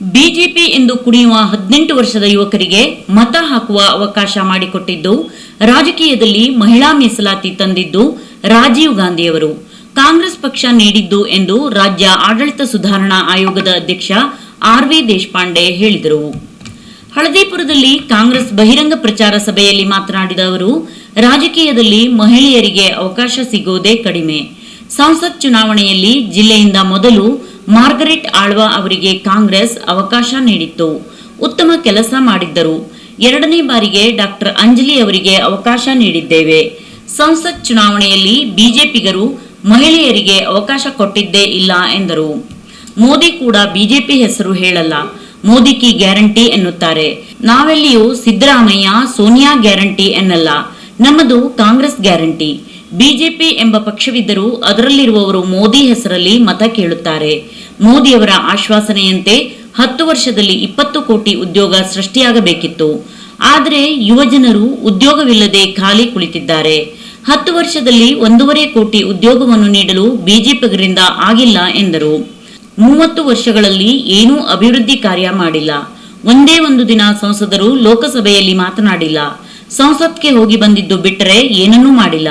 BJP ಎಂದು ಕುಣಿಯುವ ಹದಿನೆಂಟು ವರ್ಷದ ಯುವಕರಿಗೆ ಮತ ಹಾಕುವ ಅವಕಾಶ ಮಾಡಿಕೊಟ್ಟಿದ್ದು, ರಾಜಕೀಯದಲ್ಲಿ ಮಹಿಳಾ ಮೀಸಲಾತಿ ತಂದಿದ್ದು ರಾಜೀವ್ ಗಾಂಧಿಯವರು. ಕಾಂಗ್ರೆಸ್ ಪಕ್ಷ ನೀಡಿದ್ದು ಎಂದು ರಾಜ್ಯ ಆಡಳಿತ ಸುಧಾರಣಾ ಆಯೋಗದ ಅಧ್ಯಕ್ಷ ಆರ್ ವಿ ದೇಶಪಾಂಡೆ ಹೇಳಿದರು. ಹಳದಿಪುರದಲ್ಲಿ ಕಾಂಗ್ರೆಸ್ ಬಹಿರಂಗ ಪ್ರಚಾರ ಸಭೆಯಲ್ಲಿ ಮಾತನಾಡಿದ ಅವರು, ರಾಜಕೀಯದಲ್ಲಿ ಮಹಿಳೆಯರಿಗೆ ಅವಕಾಶ ಸಿಗೋದೇ ಕಡಿಮೆ. ಸಂಸತ್ ಚುನಾವಣೆಯಲ್ಲಿ ಜಿಲ್ಲೆಯಿಂದ ಮೊದಲು ಮಾರ್ಗರೆಟ್ ಆಳ್ವಾ ಅವರಿಗೆ ಕಾಂಗ್ರೆಸ್ ಅವಕಾಶ ನೀಡಿತ್ತು. ಉತ್ತಮ ಕೆಲಸ ಮಾಡಿದ್ದರು. ಎರಡನೇ ಬಾರಿಗೆ ಡಾಕ್ಟರ್ ಅಂಜಲಿ ಅವರಿಗೆ ಅವಕಾಶ ನೀಡಿದ್ದೇವೆ. ಸಂಸತ್ ಚುನಾವಣೆಯಲ್ಲಿ ಬಿಜೆಪಿಗರು ಮಹಿಳೆಯರಿಗೆ ಅವಕಾಶ ಕೊಟ್ಟಿದ್ದೇ ಇಲ್ಲ ಎಂದರು. ಮೋದಿ ಕೂಡ ಬಿಜೆಪಿ ಹೆಸರು ಹೇಳಲ್ಲ. ಮೋದಿ ಕಿ ಗ್ಯಾರಂಟಿ ಎನ್ನುತ್ತಾರೆ. ನಾವೆಲ್ಲಿಯೂ ಸಿದ್ದರಾಮಯ್ಯ, ಸೋನಿಯಾ ಗ್ಯಾರಂಟಿ ಎನ್ನಲ್ಲ. ನಮ್ಮದು ಕಾಂಗ್ರೆಸ್ ಗ್ಯಾರಂಟಿ. ಬಿಜೆಪಿ ಎಂಬ ಪಕ್ಷವಿದ್ದರೂ ಅದರಲ್ಲಿರುವವರು ಮೋದಿ ಹೆಸರಲ್ಲಿ ಮತ ಕೇಳುತ್ತಾರೆ. ಮೋದಿಯವರ ಆಶ್ವಾಸನೆಯಂತೆ ಹತ್ತು ವರ್ಷದಲ್ಲಿ ಇಪ್ಪತ್ತು ಕೋಟಿ ಉದ್ಯೋಗ ಸೃಷ್ಟಿಯಾಗಬೇಕಿತ್ತು. ಆದರೆ ಯುವಜನರು ಉದ್ಯೋಗವಿಲ್ಲದೆ ಖಾಲಿ ಕುಳಿತಿದ್ದಾರೆ. ಹತ್ತು ವರ್ಷದಲ್ಲಿ ಒಂದೂವರೆ ಕೋಟಿ ಉದ್ಯೋಗವನ್ನು ನೀಡಲು ಬಿಜೆಪಿಗರಿಂದ ಆಗಿಲ್ಲ ಎಂದರು. ಮೂವತ್ತು ವರ್ಷಗಳಲ್ಲಿ ಏನೂ ಅಭಿವೃದ್ಧಿ ಕಾರ್ಯ ಮಾಡಿಲ್ಲ. ಒಂದೇ ಒಂದು ದಿನ ಸಂಸದರು ಲೋಕಸಭೆಯಲ್ಲಿ ಮಾತನಾಡಿಲ್ಲ. ಸಂಸತ್ಗೆ ಹೋಗಿ ಬಂದಿದ್ದು ಬಿಟ್ಟರೆ ಏನನ್ನೂ ಮಾಡಿಲ್ಲ.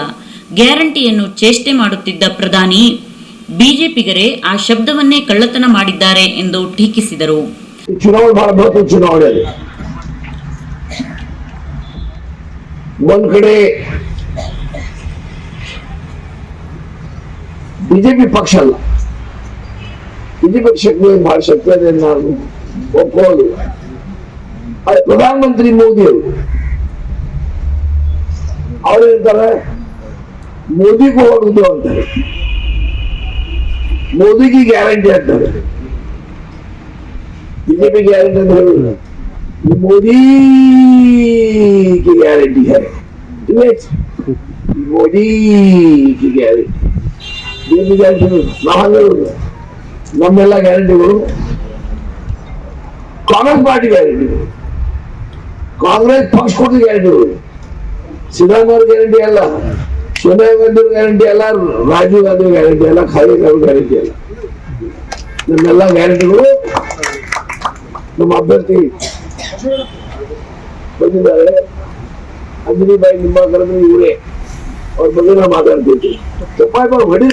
ಗ್ಯಾರಂಟಿಯನ್ನು ಚೇಷ್ಟೆ ಮಾಡುತ್ತಿದ್ದ ಪ್ರಧಾನಿ, ಬಿಜೆಪಿಗರೇ ಆ ಶಬ್ದವನ್ನೇ ಕಳ್ಳತನ ಮಾಡಿದ್ದಾರೆ ಎಂದು ಟೀಕಿಸಿದರು. ಚುನಾವಣೆ ಬಹಳ ಅದು ಬಿಜೆಪಿ ಪಕ್ಷ ಅಲ್ಲ. ಬಿಜೆಪಿ ಶಕ್ತಿ ಬಹಳ ಶಕ್ತಿ ಅಂತ ನಾನು ಒಪ್ಪೋದು ಪ್ರಧಾನಮಂತ್ರಿ ಮೋದಿ ಅವರು ಅವ್ರು ಹೇಳ್ತಾರೆ ಮೋದಿಗೂ ಹೊಡುದು ಅಂತಾರೆ ಮೋದಿಗೆ ಗ್ಯಾರಂಟಿ ಅಂತಾರೆ बीजेपी गारंटी नहीं ये मोदी की गारंटी है ठीक है मोदी की ಗ್ಯಾರಂಟಿ ಏನು ಗ್ಯಾರಂಟಿ ನಾವೆಲ್ಲರೂ ನಮ್ಮೆಲ್ಲ ಗ್ಯಾರಂಟಿಗಳು ಕಾಂಗ್ರೆಸ್ ಪಾರ್ಟಿ ಗ್ಯಾರಂಟಿಗಳು ಕಾಂಗ್ರೆಸ್ ಪಕ್ಷ ಕೊಟ್ಟಿದ್ದ ಗ್ಯಾರಂಟಿಗಳು ಸಿದ್ದರಾಮಯ್ಯ ಗ್ಯಾರಂಟಿ ಅಲ್ಲ ಸೋನಿಯಾ ಗಾಂಧಿ ಗ್ಯಾರಂಟಿ ಅಲ್ಲ ರಾಜೀವ್ ಗಾಂಧಿ ಗ್ಯಾರಂಟಿ ಅಲ್ಲ ಖಾಲಿ ಅವ್ರ ಗ್ಯಾರಂಟಿ ಅಲ್ಲ. ನಮ್ಮೆಲ್ಲ ಗ್ಯಾರಂಟಿಗಳು ನಮ್ಮ ಅಭ್ಯರ್ಥಿ ಬಂದಿದ್ದಾರೆ. ಅಂಜನಿ ಬಾಯಿ ನಿಮ್ಮ ಕರೆದ್ರೆ ಇವರೇ. ಅವ್ರ ಬಗ್ಗೆ ನಾವು ಮಾತಾಡ್ತೀವಿ. ತಪ್ಪಾಗಿ ಅವ್ರು ಹೊಡಿ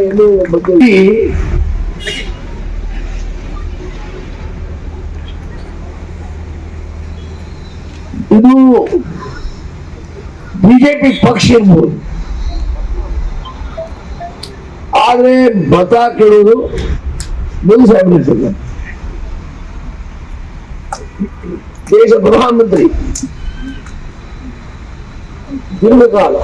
ಏನು ಬಗ್ಗೆ? ಇದು ಬಿಜೆಪಿ ಪಕ್ಷ ಇರ್ಬೋದು ಆದ್ರೆ ಮತ ಕೇಳುವುದು ಮೋದಿ ಸಾಹೇಬ್ ಇರ್ತದೆ ದೇಶ ಪ್ರಧಾನಮಂತ್ರಿ. ದೀರ್ಘಕಾಲ.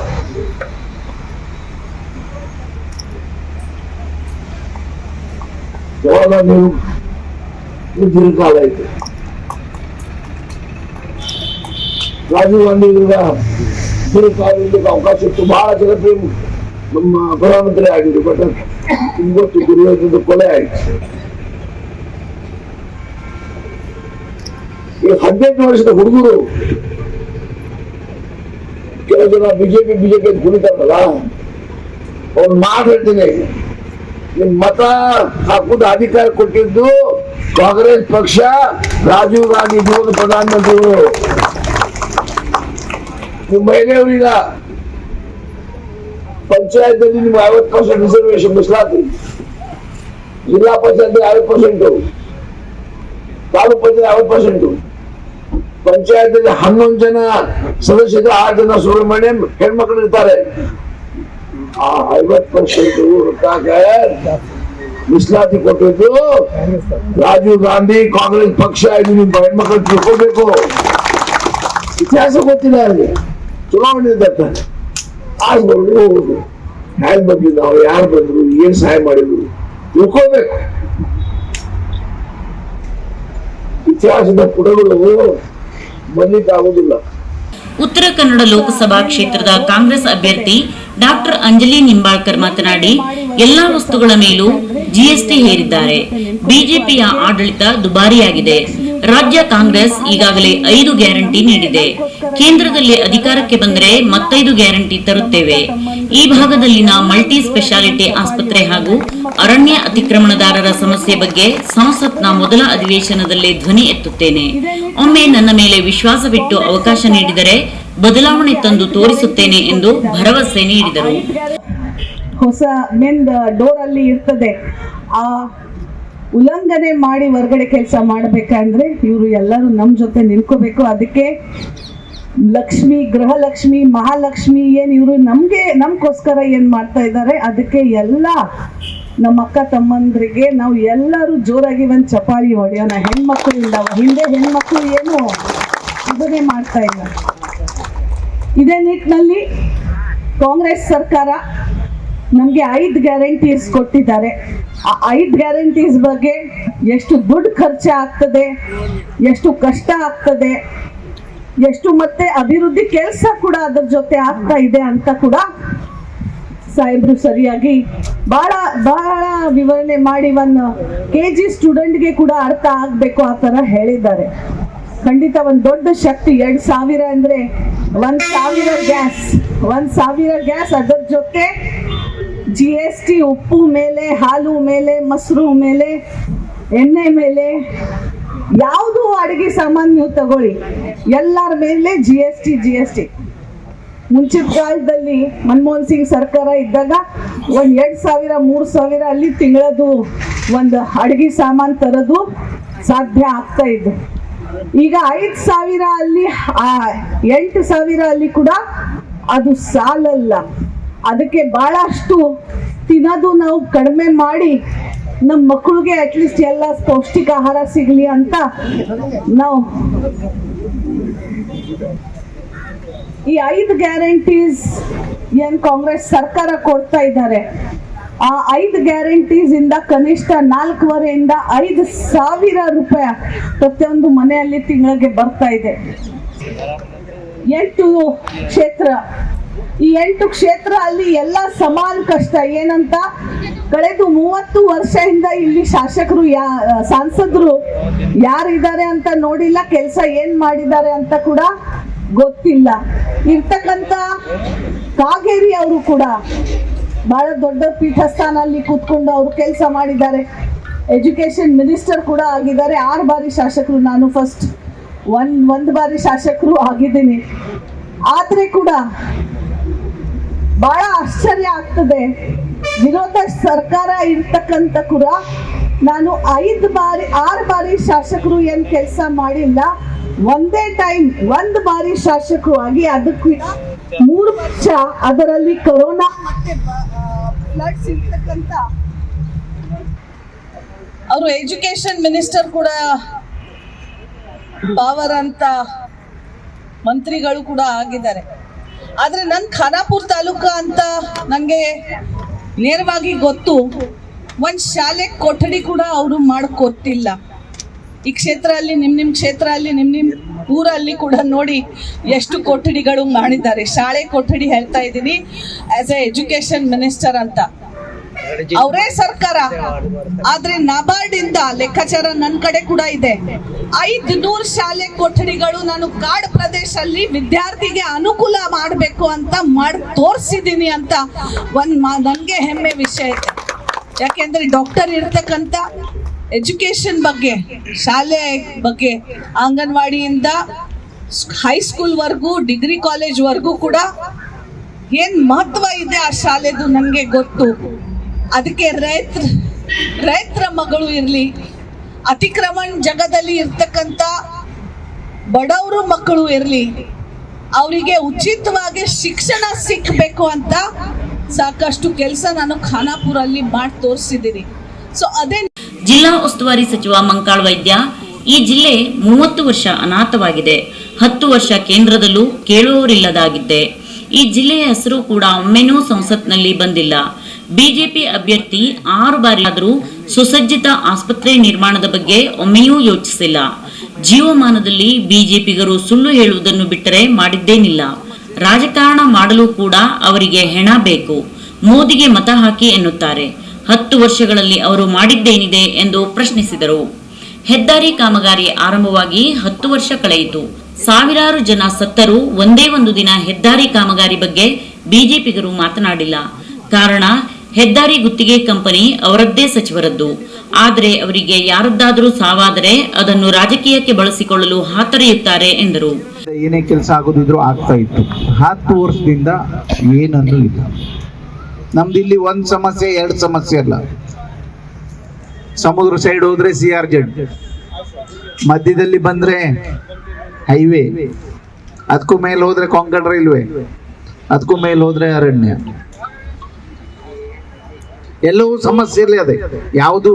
ಜವಾಹರ್ಲಾಲ್ ನೆಹರು ಇದು ದೀರ್ಘಕಾಲ ಆಯ್ತು ರಾಜೀವ್ ಗಾಂಧಿ ಈಗ ಅವಕಾಶ ಇತ್ತು. ಬಹಳ ಜನಪ್ರಿಯ ನಮ್ಮ ಪ್ರಧಾನಮಂತ್ರಿ ಆಗಿದ್ರು ಬಟ್ ಇವತ್ತು ಗುರುವಂತದ್ದು ಕೊಲೆ ಆಯ್ತು. ಈ ಹದಿನೆಂಟು ವರ್ಷದ ಹುಡುಗರು ಕೆಲವು ಜನ ಬಿಜೆಪಿ ಬಿಜೆಪಿ ಅಂತ ಕುಣಿತಾರಲ್ಲ, ಅವ್ರು ಮಾತು ಹೇಳ್ತೀನಿ. ನಿಮ್ ಮತ ಹಾಕುದು ಅಧಿಕಾರ ಕೊಟ್ಟಿದ್ದು ಕಾಂಗ್ರೆಸ್ ಪಕ್ಷ, ರಾಜೀವ್ ಗಾಂಧಿ ಪ್ರಧಾನಮಂತ್ರಿಗಳು ನಿಮ್ಮ ಮಹಿಳೆಯರೀಗ ಪಂಚಾಯತ್ ಅಲ್ಲಿ ನಿಮ್ಗೆ ಐವತ್ತು ಪರ್ಸೆಂಟ್ ರಿಸರ್ವೇಶನ್ ಮೀಸಲಾತಿ ಜಿಲ್ಲಾ ಪಂಚಾಯತ್ ಐವತ್ತು ಪರ್ಸೆಂಟ್ ತಾಲೂಕು ಪಂಚಾಯತ್ ಐವತ್ತು ಪರ್ಸೆಂಟ್ ಪಂಚಾಯತ್ ಅಲ್ಲಿ ಹನ್ನೊಂದು ಜನ ಸದಸ್ಯರು, ಆರು ಜನ ಸುಬ್ರಹ್ಮಣ್ಯಂ ಹೆಣ್ಮಕ್ಳು ಇರ್ತಾರೆ. ಆ ಐವತ್ ಪರ್ಸೆಂಟ್ ಮೀಸಲಾತಿ ಕೊಟ್ಟಿದ್ದು ರಾಜೀವ್ ಗಾಂಧಿ, ಕಾಂಗ್ರೆಸ್ ಪಕ್ಷ, ಇದು ನಿಮ್ಮ ಹೆಣ್ಮಕ್ಳು ತಿಳ್ಕೋಬೇಕು. ಇತಿಹಾಸ ಗೊತ್ತಿಲ್ಲ ಅವ್ರಿಗೆ ಚುನಾವಣೆ ಇದ್ದಕ್ಕೆ ಆಗ್ಬೋದು ಹ್ಯಾಂಗ್ ಬಂದ್ವಿ ನಾವು ಯಾರು ಬಂದ್ರು, ಏನ್ ಸಹಾಯ ಮಾಡಿದ್ರು, ತಿಳ್ಕೋಬೇಕು. ಇತಿಹಾಸದ ಪುಟಗಳು ಬಂದಿದ್ದಾಗುದಿಲ್ಲ ಉತ್ತರ ಕನ್ನಡ ಲೋಕಸಭಾ ಕ್ಷೇತ್ರದ ಕಾಂಗ್ರೆಸ್ ಅಭ್ಯರ್ಥಿ ಡಾಕ್ಟರ್ ಅಂಜಲಿ ನಿಂಬಾಳ್ಕರ್ ಮಾತನಾಡಿ, ಎಲ್ಲಾ ವಸ್ತುಗಳ ಮೇಲೂ ಜಿಎಸ್ಟಿ ಹೇರಿದ್ದಾರೆ. ಬಿಜೆಪಿಯ ಆಡಳಿತ ದುಬಾರಿಯಾಗಿದೆ. ರಾಜ್ಯ ಕಾಂಗ್ರೆಸ್ ಈಗಾಗಲೇ ಐದು ಗ್ಯಾರಂಟಿ ನೀಡಿದೆ. ಕೇಂದ್ರದಲ್ಲಿ ಅಧಿಕಾರಕ್ಕೆ ಬಂದರೆ ಮತ್ತೈದು ಗ್ಯಾರಂಟಿ ತರುತ್ತೇವೆ. ಈ ಭಾಗದಲ್ಲಿನ ಮಲ್ಟಿ ಸ್ಪೆಷಾಲಿಟಿ ಆಸ್ಪತ್ರೆ ಹಾಗೂ ಅರಣ್ಯ ಅತಿಕ್ರಮಣದಾರರ ಸಮಸ್ಯೆ ಬಗ್ಗೆ ಸಂಸತ್ನ ಮೊದಲ ಅಧಿವೇಶನದಲ್ಲೇ ಧ್ವನಿ ಎತ್ತುತ್ತೇನೆ. ಒಮ್ಮೆ ನನ್ನ ಮೇಲೆ ವಿಶ್ವಾಸವಿಟ್ಟು ಅವಕಾಶ ನೀಡಿದರೆ ಬದಲಾವಣೆ ತಂದು ತೋರಿಸುತ್ತೇನೆ ಎಂದು ಭರವಸೆ ನೀಡಿದರು. ಹೊಸ ಡೋರ್ ಅಲ್ಲಿ ಇರ್ತದೆ. ಆ ಉಲ್ಲಂಘನೆ ಮಾಡಿ ಹೊರಗಡೆ ಕೆಲಸ ಮಾಡಬೇಕಂದ್ರೆ ಇವರು ಎಲ್ಲರೂ ನಮ್ಮ ಜೊತೆ ನಿಂತ್ಕೋಬೇಕು. ಅದಕ್ಕೆ ಲಕ್ಷ್ಮಿ, ಗೃಹಲಕ್ಷ್ಮಿ, ಮಹಾಲಕ್ಷ್ಮಿ ಏನು ಇವರು ನಮಗೆ, ನಮ್ಗೋಸ್ಕರ ಏನು ಮಾಡ್ತಾ ಇದ್ದಾರೆ ಅದಕ್ಕೆ ಎಲ್ಲ ನಮ್ಮ ಅಕ್ಕ ತಮ್ಮಂದ್ರಿಗೆ ನಾವು ಎಲ್ಲರೂ ಜೋರಾಗಿ ಒಂದು ಚಪಾಳಿ ಹೊಡೆಯೋಣ. ಹೆಣ್ಮಕ್ಳಿಂದ ಹಿಂದೆ ಹೆಣ್ಮಕ್ಳು ಏನು ಇದನ್ನೇ ಮಾಡ್ತಾ ಇಲ್ಲ. ಇದೇ ನಿಟ್ಟಿನಲ್ಲಿ ಕಾಂಗ್ರೆಸ್ ಸರ್ಕಾರ ನಮಗೆ ಐದು ಗ್ಯಾರಂಟೀಸ್ ಕೊಟ್ಟಿದ್ದಾರೆ. ಆ ಐದು ಗ್ಯಾರಂಟೀಸ್ ಬಗ್ಗೆ ಎಷ್ಟು ದುಡ್ಡು ಖರ್ಚು ಆಗ್ತದೆ, ಎಷ್ಟು ಕಷ್ಟ ಆಗ್ತದೆ, ಎಷ್ಟು ಮತ್ತೆ ಅಭಿವೃದ್ಧಿ ಕೆಲಸ ಕೂಡ ಅದ್ರ ಜೊತೆ ಆಗ್ತಾ ಇದೆ ಅಂತ ಕೂಡ ಸಾಹೇಬ್ರು ಸರಿಯಾಗಿ ಬಹಳ ಬಹಳ ವಿವರಣೆ ಮಾಡಿ ಒಂದು ಕೆ ಜಿ ಸ್ಟೂಡೆಂಟ್ಗೆ ಕೂಡ ಅರ್ಥ ಆಗ್ಬೇಕು ಆ ತರ ಹೇಳಿದ್ದಾರೆ. ಖಂಡಿತ ಒಂದು ದೊಡ್ಡ ಶಕ್ತಿ, ಎರಡ್ ಸಾವಿರ ಅಂದ್ರೆ ಒಂದ್ ಸಾವಿರ ಗ್ಯಾಸ್, ಒಂದ್ ಸಾವಿರ ಗ್ಯಾಸ್ ಅದರ ಜೊತೆ ಜಿ ಎಸ್ ಟಿ ಉಪ್ಪು ಮೇಲೆ, ಹಾಲು ಮೇಲೆ, ಮೊಸರು ಮೇಲೆ, ಎಣ್ಣೆ ಮೇಲೆ, ಯಾವುದು ಅಡಿಗೆ ಸಾಮಾನು ನೀವು ತಗೊಳ್ಳಿ. ಎಲ್ಲರ ಮೇಲೆ G S T G S T ಮುಂಚಿನ ಕಾಲದಲ್ಲಿ ಮನಮೋಹನ್ ಸಿಂಗ್ ಸರ್ಕಾರ ಇದ್ದಾಗ ಒಂದ್ ಎರಡ್ ಸಾವಿರ, ಮೂರು ಸಾವಿರ ಅಲ್ಲಿ ತಿಂಗಳದು ಒಂದು ಅಡಿಗೆ ಸಾಮಾನ್ ತರೋದು ಸಾಧ್ಯ ಆಗ್ತಾ ಇದ್ದು. ಈಗ ಐದ್ ಸಾವಿರ ಅಲ್ಲಿ ಎಂಟು ಸಾವಿರ ಅಲ್ಲಿ ಕೂಡ ಅದು ಸಾಲಲ್ಲ. ಅದಕ್ಕೆ ಬಹಳಷ್ಟು ತಿನ್ನೋದು ನಾವು ಕಡಿಮೆ ಮಾಡಿ ನಮ್ಮ ಮಕ್ಕಳಿಗೆ ಅಟ್ಲೀಸ್ಟ್ ಎಲ್ಲ ಪೌಷ್ಟಿಕ ಆಹಾರ ಸಿಗಲಿ ಅಂತ ನಾವು ಈ ಐದು ಗ್ಯಾರಂಟೀಸ್ ಏನ್ ಕಾಂಗ್ರೆಸ್ ಸರ್ಕಾರ ಕೊಡ್ತಾ ಇದ್ದಾರೆ. ಆ ಐದು ಗ್ಯಾರಂಟೀಸ್ ಇಂದ ಕನಿಷ್ಠ ನಾಲ್ಕೂವರೆಯಿಂದ ಐದು ಸಾವಿರ ರೂಪಾಯಿ ಪ್ರತಿಯೊಂದು ಮನೆಯಲ್ಲಿ ತಿಂಗಳಿಗೆ ಬರ್ತಾ ಇದೆ. ಎಂಟು ಕ್ಷೇತ್ರ ಈ ಎಂಟು ಕ್ಷೇತ್ರ ಅಲ್ಲಿ ಎಲ್ಲ ಸಮಾನ ಕಷ್ಟ. ಏನಂತ? ಕಳೆದು ಮೂವತ್ತು ವರ್ಷದಿಂದ ಇಲ್ಲಿ ಶಾಸಕರು ಯಾ, ಸಂಸದರು ಯಾರಿದ್ದಾರೆ ಅಂತ ನೋಡಿಲ್ಲ. ಕೆಲಸ ಏನ್ ಮಾಡಿದ್ದಾರೆ ಅಂತ ಕೂಡ ಗೊತ್ತಿಲ್ಲ. ಇರ್ತಕ್ಕಂತ ಕಾಗೇರಿ ಅವರು ಕೂಡ ಬಹಳ ದೊಡ್ಡ ಪೀಠಸ್ಥಾನ ಅಲ್ಲಿ ಕೂತ್ಕೊಂಡು ಅವರು ಕೆಲಸ ಮಾಡಿದ್ದಾರೆ. ಎಜುಕೇಶನ್ ಮಿನಿಸ್ಟರ್ ಕೂಡ ಆಗಿದ್ದಾರೆ. ಆರು ಬಾರಿ ಶಾಸಕರು ನಾನು ಫಸ್ಟ್ ಒಂದ್, ಒಂದು ಬಾರಿ ಶಾಸಕರು ಆಗಿದ್ದೀನಿ. ಆದ್ರೆ ಕೂಡ ಬಹಳ ಆಶ್ಚರ್ಯ ಆಗ್ತದೆ. ವಿರೋಧ ಸರ್ಕಾರ ಇರ್ತಕ್ಕಂಥ ಕೂಡ ನಾನು ಐದು ಬಾರಿ, ಆರು ಬಾರಿ ಶಾಸಕರು ಏನ್ ಕೆಲಸ ಮಾಡಿಲ್ಲ. ಒಂದೇ ಟೈಮ್ ಒಂದು ಬಾರಿ ಶಾಸಕರು ಆಗಿ ಅದಕ್ಕೂ ಮೂರು ವರ್ಷ ಅದರಲ್ಲಿ ಕೊರೋನಾ ಮತ್ತೆ ಫ್ಲಡ್ಸ್ ಇರ್ತಕ್ಕಂಥ ಅವರು ಎಜುಕೇಶನ್ ಮಿನಿಸ್ಟರ್ ಕೂಡ ಪಾವರ್ ಅಂತ ಮಂತ್ರಿಗಳು ಕೂಡ ಆಗಿದ್ದಾರೆ. ಆದ್ರೆ ನನ್ ಖಾನಾಪುರ್ ತಾಲೂಕ ಅಂತ ನನಗೆ ನೇರವಾಗಿ ಗೊತ್ತು, ಒಂದ್ ಶಾಲೆ ಕೊಠಡಿ ಕೂಡ ಅವರು ಮಾಡಿಕೊಟ್ಟಿಲ್ಲ. ಈ ಕ್ಷೇತ್ರ ಅಲ್ಲಿ ನಿಮ್ ನಿಮ್ ಕ್ಷೇತ್ರ ಅಲ್ಲಿ ನಿಮ್ ನಿಮ್ ಊರಲ್ಲಿ ಕೂಡ ನೋಡಿ ಎಷ್ಟು ಕೊಠಡಿಗಳು ಮಾಡಿದ್ದಾರೆ. ಶಾಲೆ ಕೊಠಡಿ ಹೇಳ್ತಾ ಇದ್ದೀನಿ ಆಸ್ ಎ ಎಜುಕೇಶನ್ ಮಿನಿಸ್ಟರ್ ಅಂತ. ಅವರೇ ಸರ್ಕಾರ. ಆದ್ರೆ ನಬಾರ್ಡ್ ಇಂದ ಲೆಕ್ಕಾಚಾರ ನನ್ನ ಕಡೆ ಕೂಡ ಇದೆ. ಐದ್ ನೂರ್ ಶಾಲೆ ಕೊಠಡಿಗಳು ನಾನು ಕಾಡು ಪ್ರದೇಶದಲ್ಲಿ ವಿದ್ಯಾರ್ಥಿಗೆ ಅನುಕೂಲ ಮಾಡಬೇಕು ಅಂತ ಮಾಡಿ ತೋರಿಸಿದ್ದೀನಿ ಅಂತ ಒಂದ್ ನನ್ಗೆ ಹೆಮ್ಮೆ ವಿಷಯ ಇದೆ. ಯಾಕೆಂದ್ರೆ ಡಾಕ್ಟರ್ ಇರ್ತಕ್ಕಂಥ ಎಜುಕೇಶನ್ ಬಗ್ಗೆ ಶಾಲೆ ಬಗ್ಗೆ ಅಂಗನವಾಡಿಯಿಂದ ಹೈಸ್ಕೂಲ್ ವರ್ಗೂ ಡಿಗ್ರಿ ಕಾಲೇಜ್ ವರ್ಗೂ ಕೂಡ ಏನ್ ಮಹತ್ವ ಇದೆ ಆ ಶಾಲೆದು ನನಗೆ ಗೊತ್ತು. ಅದಕ್ಕೆ ರೈತ್ರ, ರೈತರ ಮಗಳು ಇರಲಿ. ಅತಿಕ್ರಮಣ ಜಗದಲ್ಲಿ ಇರ್ತಕ್ಕಂಥ ಬಡವರು ಮಕ್ಕಳು ಇರಲಿ. ಅವರಿಗೆ ಉಚಿತವಾಗಿ ಶಿಕ್ಷಣ ಸಿಕ್ಕಬೇಕು ಅಂತ ಸಾಕಷ್ಟು ಕೆಲಸ ನಾನು ಖಾನಾಪುರಲ್ಲಿ ಮಾಡಿ ತೋರಿಸಿದ್ದೀನಿ. ಸೊ ಅದೇ ಜಿಲ್ಲಾ ಉಸ್ತುವಾರಿ ಸಚಿವ ಮಂಕಾಳ್ ವೈದ್ಯ, ಈ ಜಿಲ್ಲೆ ಮೂವತ್ತು ವರ್ಷ ಅನಾಥವಾಗಿದೆ. ಹತ್ತು ವರ್ಷ ಕೇಂದ್ರದಲ್ಲೂ ಕೇಳುವವರಿಲ್ಲದಾಗಿದ್ದೆ. ಈ ಜಿಲ್ಲೆಯ ಹೆಸರು ಕೂಡ ಒಮ್ಮೆನೂ ಸಂಸತ್ನಲ್ಲಿ ಬಂದಿಲ್ಲ. ಬಿಜೆಪಿ ಅಭ್ಯರ್ಥಿ ಆರು ಬಾರಿ ಆದರೂ ಸುಸಜ್ಜಿತ ಆಸ್ಪತ್ರೆ ನಿರ್ಮಾಣದ ಬಗ್ಗೆ ಒಮ್ಮೆಯೂ ಯೋಚಿಸಿಲ್ಲ. ಜೀವಮಾನದಲ್ಲಿ ಬಿಜೆಪಿಗರು ಸುಳ್ಳು ಹೇಳುವುದನ್ನು ಬಿಟ್ಟರೆ ಮಾಡಿದ್ದೇನಿಲ್ಲ. ರಾಜಕಾರಣ ಮಾಡಲು ಕೂಡ ಅವರಿಗೆ ಹೆಣ ಬೇಕು. ಮೋದಿಗೆ ಮತ ಹಾಕಿ ಎನ್ನುತ್ತಾರೆ. ಹತ್ತು ವರ್ಷಗಳಲ್ಲಿ ಅವರು ಮಾಡಿದ್ದೇನಿದೆ ಎಂದು ಪ್ರಶ್ನಿಸಿದರು. ಹೆದ್ದಾರಿ ಕಾಮಗಾರಿ ಆರಂಭವಾಗಿ ಹತ್ತು ವರ್ಷ ಕಳೆಯಿತು. ಸಾವಿರಾರು ಜನ ಸತ್ತರೂ ಒಂದೇ ಒಂದು ದಿನ ಹೆದ್ದಾರಿ ಕಾಮಗಾರಿ ಬಗ್ಗೆ ಬಿಜೆಪಿಗರು ಮಾತನಾಡಿಲ್ಲ. ಕಾರಣ ಹೆದ್ದಾರಿ ಗುತ್ತಿಗೆ ಕಂಪನಿ ಅವರದ್ದೇ ಸಚಿವರದ್ದು. ಆದರೆ ಅವರಿಗೆ ಯಾರದ್ದಾದರೂ ಸಾವಾದರೆ ಅದನ್ನು ರಾಜಕೀಯಕ್ಕೆ ಬಳಸಿಕೊಳ್ಳಲು ಹಾತರೆಯುತ್ತಾರೆ ಎಂದರು. ಏನೇ ಕೆಲಸ ಆಗೋದಿದ್ರು ಆಗ್ತಾ ಇತ್ತು. ಹತ್ತು ವರ್ಷದಿಂದ ಏನನ್ನೂ ಇಲ್ಲ. ನಮ್ದು ಇಲ್ಲಿ ಒಂದ್ ಸಮಸ್ಯೆ, ಎರಡು ಸಮಸ್ಯೆ ಅಲ್ಲ. ಸಮುದ್ರ ಸೈಡ್ ಹೋದ್ರೆ ಸಿ ಆರ್ ಜೆಡ್ ಮಧ್ಯದಲ್ಲಿ ಬಂದ್ರೆ ಹೈವೇ ಅದಕ್ಕೂ ಮೇಲೆ ಹೋದ್ರೆ ಕೊಂಕಣ ರೈಲ್ವೆ. ಅದಕ್ಕೂ ಮೇಲೆ ಹೋದ್ರೆ ಅರಣ್ಯ. ಎಲ್ಲವೂ ಇರಲಿ ಅದೇ. ಯಾವುದು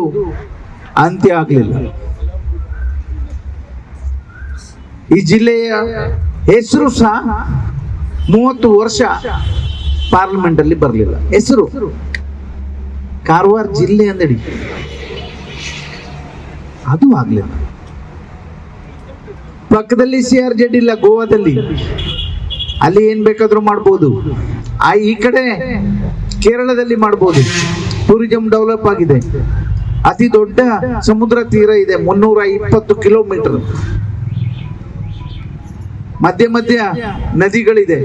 ಅಂತ್ಯ ಆಗಲಿಲ್ಲ. ಈ ಜಿಲ್ಲೆಯ ಹೆಸರು ಸಹ ಮೂವತ್ತು ವರ್ಷ ಪಾರ್ಲಿಮೆಂಟ್ ಅಲ್ಲಿ ಬರಲಿಲ್ಲ. ಹೆಸರು? ಕಾರವಾರ ಜಿಲ್ಲೆ ಅಂದಡಿ. ಅದು ಆಗ್ಲಿಲ್ಲ. ಪಕ್ಕದಲ್ಲಿ ಸಿ ಆರ್ ಜೆಡ್ ಇಲ್ಲ, ಗೋವಾದಲ್ಲಿ. ಅಲ್ಲಿ ಏನ್ ಬೇಕಾದ್ರೂ ಮಾಡ್ಬೋದು. ಆ ಈ ಕಡೆ ಕೇರಳದಲ್ಲಿ ಮಾಡ್ಬೋದು. ಟೂರಿಸಂ ಡೆವಲಪ್ ಆಗಿದೆ. ಅತಿ ದೊಡ್ಡ ಸಮುದ್ರ ತೀರ ಇದೆ, ಮುನ್ನೂರ ಇಪ್ಪತ್ತು ಕಿಲೋಮೀಟರ್ ಮಧ್ಯ ಮಧ್ಯ ನದಿಗಳಿದೆ.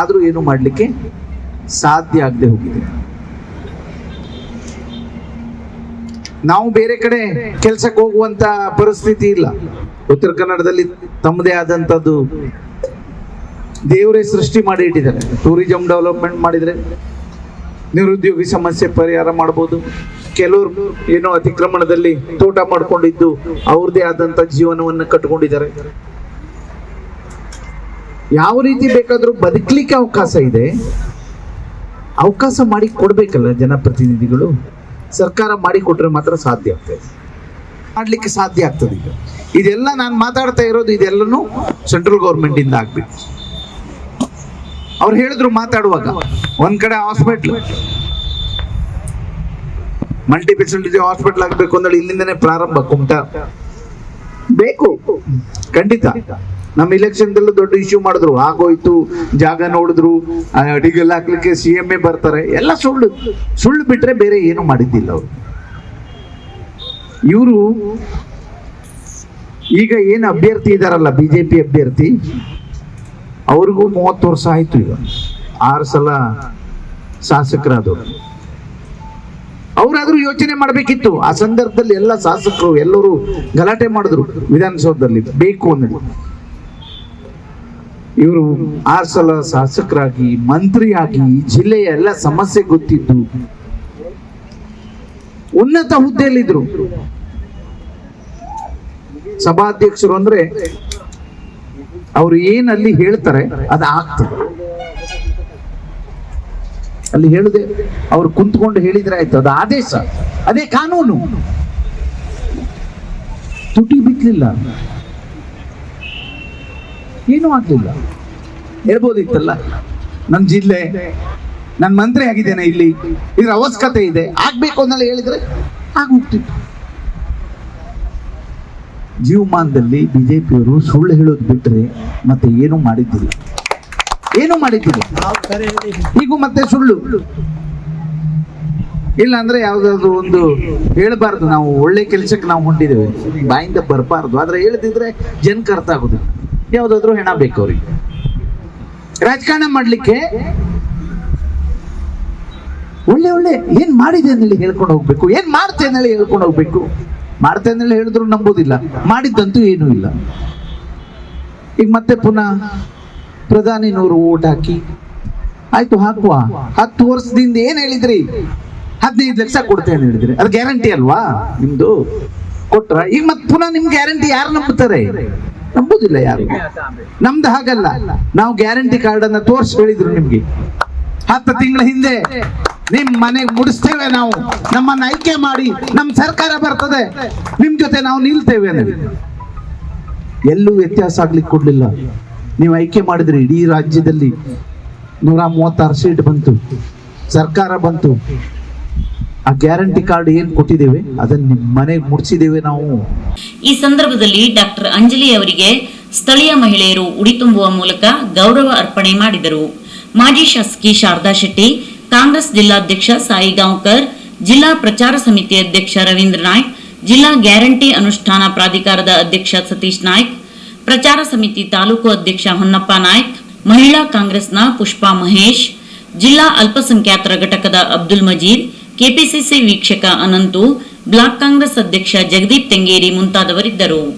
ಆದ್ರೂ ಏನು ಮಾಡಲಿಕ್ಕೆ ಸಾಧ್ಯ ಆಗದೆ ಹೋಗಿದೆ. ನಾವು ಬೇರೆ ಕಡೆ ಕೆಲ್ಸಕ್ಕೆ ಹೋಗುವಂತ ಪರಿಸ್ಥಿತಿ ಇಲ್ಲ. ಉತ್ತರ ಕನ್ನಡದಲ್ಲಿ ತಮ್ಮದೇ ಆದಂತದ್ದು ದೇವರೇ ಸೃಷ್ಟಿ ಮಾಡಿ ಇಟ್ಟಿದ್ದಾರೆ. ಟೂರಿಸಂ ಡೆವಲಪ್ಮೆಂಟ್ ಮಾಡಿದ್ರೆ ನಿರುದ್ಯೋಗಿ ಸಮಸ್ಯೆ ಪರಿಹಾರ ಮಾಡ್ಬೋದು. ಕೆಲವರು ಏನೋ ಅತಿಕ್ರಮಣದಲ್ಲಿ ತೋಟ ಮಾಡ್ಕೊಂಡಿದ್ದು ಅವ್ರದೇ ಆದಂತ ಜೀವನವನ್ನು ಕಟ್ಕೊಂಡಿದ್ದಾರೆ. ಯಾವ ರೀತಿ ಬೇಕಾದರೂ ಬದುಕಲಿಕ್ಕೆ ಅವಕಾಶ ಇದೆ. ಅವಕಾಶ ಮಾಡಿ ಕೊಡಬೇಕಲ್ಲ ಜನಪ್ರತಿನಿಧಿಗಳು. ಸರ್ಕಾರ ಮಾಡಿಕೊಟ್ರೆ ಮಾತ್ರ ಸಾಧ್ಯ ಆಗ್ತದೆ. ಮಾಡ್ಲಿಕ್ಕೆ ಸಾಧ್ಯ ಆಗ್ತದೆ ಈಗ. ಇದೆಲ್ಲ ನಾನು ಮಾತಾಡ್ತಾ ಇರೋದು ಇದೆಲ್ಲನೂ ಸೆಂಟ್ರಲ್ ಗೌರ್ಮೆಂಟಿಂದ ಆಗ್ಬೇಕು ಅವ್ರು ಹೇಳಿದ್ರು ಮಾತಾಡುವಾಗ. ಒಂದ್ ಕಡೆ ಹಾಸ್ಪಿಟ್ಲ್ ಮಲ್ಟಿ ಫೆಸಿಲಿಟಿ ಹಾಸ್ಪಿಟಲ್ ಆಗ್ಬೇಕು ಅಂದ್ರೆ ಇಲ್ಲಿಂದನೇ ಪ್ರಾರಂಭ, ಕುಮಟಾ. ಬೇಕು. ಖಂಡಿತ. ನಮ್ಮ ಇಲೆಕ್ಷನ್ ದಲ್ಲೂ ದೊಡ್ಡ ಇಶ್ಯೂ ಮಾಡಿದ್ರು. ಆಗೋಯ್ತು, ಜಾಗ ನೋಡಿದ್ರು. ಅಡಿಗೆಲ್ಲ ಹಾಕ್ಲಿಕ್ಕೆ ಸಿ ಎಂ ಎ ಬರ್ತಾರೆ. ಎಲ್ಲ ಸುಳ್ಳು. ಸುಳ್ಳು ಬಿಟ್ರೆ ಬೇರೆ ಏನು ಮಾಡಿದ್ದಿಲ್ಲ ಅವರು. ಇವರು ಈಗ ಏನು ಅಭ್ಯರ್ಥಿ ಇದಾರಲ್ಲ, ಬಿಜೆಪಿ ಅಭ್ಯರ್ಥಿ? ಅವ್ರಿಗೂ ಮೂವತ್ತು ವರ್ಷ ಆಯ್ತು ಈಗ. ಆರು ಸಲ ಶಾಸಕರಾದವರು. ಅವರಾದ್ರೂ ಯೋಚನೆ ಮಾಡಬೇಕಿತ್ತು. ಆ ಸಂದರ್ಭದಲ್ಲಿ ಎಲ್ಲ ಶಾಸಕರು, ಎಲ್ಲರೂ ಗಲಾಟೆ ಮಾಡಿದ್ರು ವಿಧಾನಸೌಧದಲ್ಲಿ. ಬೇಕು ಅನ್ನೋದು. ಇವರು ಆರು ಸಲ ಶಾಸಕರಾಗಿ, ಮಂತ್ರಿಯಾಗಿ, ಜಿಲ್ಲೆಯ ಎಲ್ಲ ಸಮಸ್ಯೆ ಗೊತ್ತಿದ್ದು. ಉನ್ನತ ಹುದ್ದೆಯಲ್ಲಿದ್ರು. ಸಭಾಧ್ಯಕ್ಷರು ಅಂದ್ರೆ ಅವ್ರು ಅಲ್ಲಿ ಹೇಳ್ತಾರೆ, ಅದು ಆಗ್ತದೆ. ಅಲ್ಲಿ ಹೇಳುದೆ, ಅವ್ರು ಕುಂತ್ಕೊಂಡು ಹೇಳಿದ್ರೆ ಆಯ್ತು, ಅದು ಆದೇಶ. ಅದೇ ಕಾನೂನು. ತುಟಿ ಬಿತ್ತಲಿಲ್ಲ ಏನೂ ಆಗ್ಲಿಲ್ಲ. ಹೇಳ್ಬೋದಿತ್ತಲ್ಲ? ನನ್ನ ಜಿಲ್ಲೆ ನನ್ನ ಮಂತ್ರಿ ಆಗಿದ್ದೇನೆ ಇಲ್ಲಿ. ಇದ್ರ ಅವಶ್ಯಕತೆ ಇದೆ. ಆಗ್ಬೇಕು ಅನ್ನಲ್ಲ ಹೇಳಿದ್ರೆ, ಆಗೋಗ್ತಿತ್ತು. ಜೀವಮಾನದಲ್ಲಿ ಬಿಜೆಪಿಯವರು ಸುಳ್ಳು ಹೇಳೋದು ಬಿಟ್ಟರೆ ಮತ್ತೆ ಏನು ಮಾಡಿದ್ದಿಲ್ಲ. ಏನು ಮಾಡಿದ್ದಿಲ್ಲ. ಈಗ ಮತ್ತೆ ಸುಳ್ಳು. ಇಲ್ಲ ಅಂದ್ರೆ ಯಾವ್ದಾದ್ರು ಒಂದು ಹೇಳ್ಬಾರ್ದು. ನಾವು ಒಳ್ಳೆ ಕೆಲಸಕ್ಕೆ ನಾವು ಹೊಂಟಿದ್ದೇವೆ. ಬಾಯಿಂದ ಬರಬಾರ್ದು. ಆದ್ರೆ ಹೇಳ್ದಿದ್ರೆ ಜನಕ್ಕೆ ಅರ್ಥ ಆಗುದಿಲ್ಲ. ಯಾವ್ದಾದ್ರು ಹೆಣ ಬೇಕು ಅವ್ರಿಗೆ. ರಾಜಕಾರಣ ಮಾಡ್ಲಿಕ್ಕೆ ಒಳ್ಳೆ ಒಳ್ಳೆ ಏನ್ ಮಾಡಿದೆ ಅನ್ನೇಳಿ ಹೇಳ್ಕೊಂಡು ಹೋಗ್ಬೇಕು. ಏನ್ ಮಾಡ್ತೇನೆ ಹೇಳ್ಕೊಂಡು ಹೋಗ್ಬೇಕು. ಮಾಡ್ತೆ ಅನ್ನೇಳಿ ಹೇಳಿದ್ರು ನಂಬೋದಿಲ್ಲ. ಮಾಡಿದ್ದಂತೂ ಏನೂ ಇಲ್ಲ. ಈಗ ಮತ್ತೆ ಪುನಃ ಪ್ರಧಾನಿನವರು ಓಟ್ ಹಾಕಿ. ಆಯ್ತು, ಹಾಕುವ. ಹತ್ತು ವರ್ಷದಿಂದ ಏನ್ ಹೇಳಿದ್ರಿ? ಹದಿನೈದು ಲಕ್ಷ ಕೊಡ್ತೇನೆ ಹೇಳಿದ್ರಿ. ಅದು ಗ್ಯಾರಂಟಿ ಅಲ್ವಾ? ನಿಮ್ದು ಕೊಟ್ರ? ಈಗ ಮತ್ತೆ ಪುನಃ ನಿಮ್ ಗ್ಯಾರಂಟಿ ಯಾರು ನಂಬುತ್ತಾರೆ? ನಂಬುದಿಲ್ಲ ಯಾರು. ನಮ್ದು ಹಾಗಲ್ಲ. ನಾವು ಗ್ಯಾರಂಟಿ ಕಾರ್ಡ್ ಅನ್ನ ತೋರ್ಸಿ ಹೇಳಿದ್ರು ನಿಮ್ಗೆ. ಹತ್ತು ತಿಂಗಳ ಹಿಂದೆ. ನಿಮ್ ಮನೆಗ್ ಮುಡಿಸ್ತೇವೆ ನಾವು. ನಮ್ಮನ್ನ ಆಯ್ಕೆ ಮಾಡಿ ನಮ್ ಸರ್ಕಾರ ಬರ್ತದೆ. ನಿಮ್ ಜೊತೆ ನಾವು ನಿಲ್ತೇವೆ. ಎಲ್ಲೂ ವ್ಯತ್ಯಾಸ ಆಗ್ಲಿಕ್ಕೆ ಕೊಡ್ಲಿಲ್ಲ. ನೀವು ಆಯ್ಕೆ ಮಾಡಿದ್ರಿ ಇಡೀ ರಾಜ್ಯದಲ್ಲಿ ನೂರ ಮೂವತ್ತಾರು ಸೀಟ್ ಬಂತು. ಸರ್ಕಾರ ಬಂತು. ಆ ಗ್ಯಾರಂಟಿ ಕಾರ್ಡ್ ಏನ್ ಕೊಟ್ಟಿದ್ದೇವೆ? ಅದನ್ನ ನಿಮ್ ಮನೆಗೆ ಮುಡಿಸಿದ್ದೇವೆ ನಾವು. ಈ ಸಂದರ್ಭದಲ್ಲಿ ಡಾಕ್ಟರ್ ಅಂಜಲಿ ಅವರಿಗೆ ಸ್ಥಳೀಯ ಮಹಿಳೆಯರು ಉಡಿ ತುಂಬುವ ಮೂಲಕ ಗೌರವ ಅರ್ಪಣೆ ಮಾಡಿದರು. ಮಾಜಿ ಶಾಸಕಿ ಶಾರದಾ ಶೆಟ್ಟಿ ಕಾಂಗ್ರೆಸ್ ಜಿಲ್ಲಾಧ್ಯಕ್ಷ ಸಾಯಿ ಗಾಂವ್ಕರ್ ಜಿಲ್ಲಾ ಪ್ರಚಾರ ಸಮಿತಿ ಅಧ್ಯಕ್ಷ ರವೀಂದ್ರ ನಾಯ್ಕ್, ಜಿಲ್ಲಾ ಗ್ಯಾರಂಟಿ ಅನುಷ್ಠಾನ ಪ್ರಾಧಿಕಾರದ ಅಧ್ಯಕ್ಷ ಸತೀಶ್ ನಾಯ್ಕ್, ಪ್ರಚಾರ ಸಮಿತಿ ತಾಲೂಕು ಅಧ್ಯಕ್ಷ ಹೊನ್ನಪ್ಪ ನಾಯ್ಕ್, ಮಹಿಳಾ ಕಾಂಗ್ರೆಸ್ನ ಪುಷ್ಪಾ ಮಹೇಶ್, ಜಿಲ್ಲಾ ಅಲ್ಪಸಂಖ್ಯಾತರ ಘಟಕದ ಅಬ್ದುಲ್ ಮಜೀದ್, ಕೆಪಿಸಿಸಿ ವೀಕ್ಷಕ ಅನಂತು, ಬ್ಲಾಕ್ ಕಾಂಗ್ರೆಸ್ ಅಧ್ಯಕ್ಷ ಜಗದೀಪ್ ತೆಂಗೇರಿ ಮುಂತಾದವರಿದ್ದರು.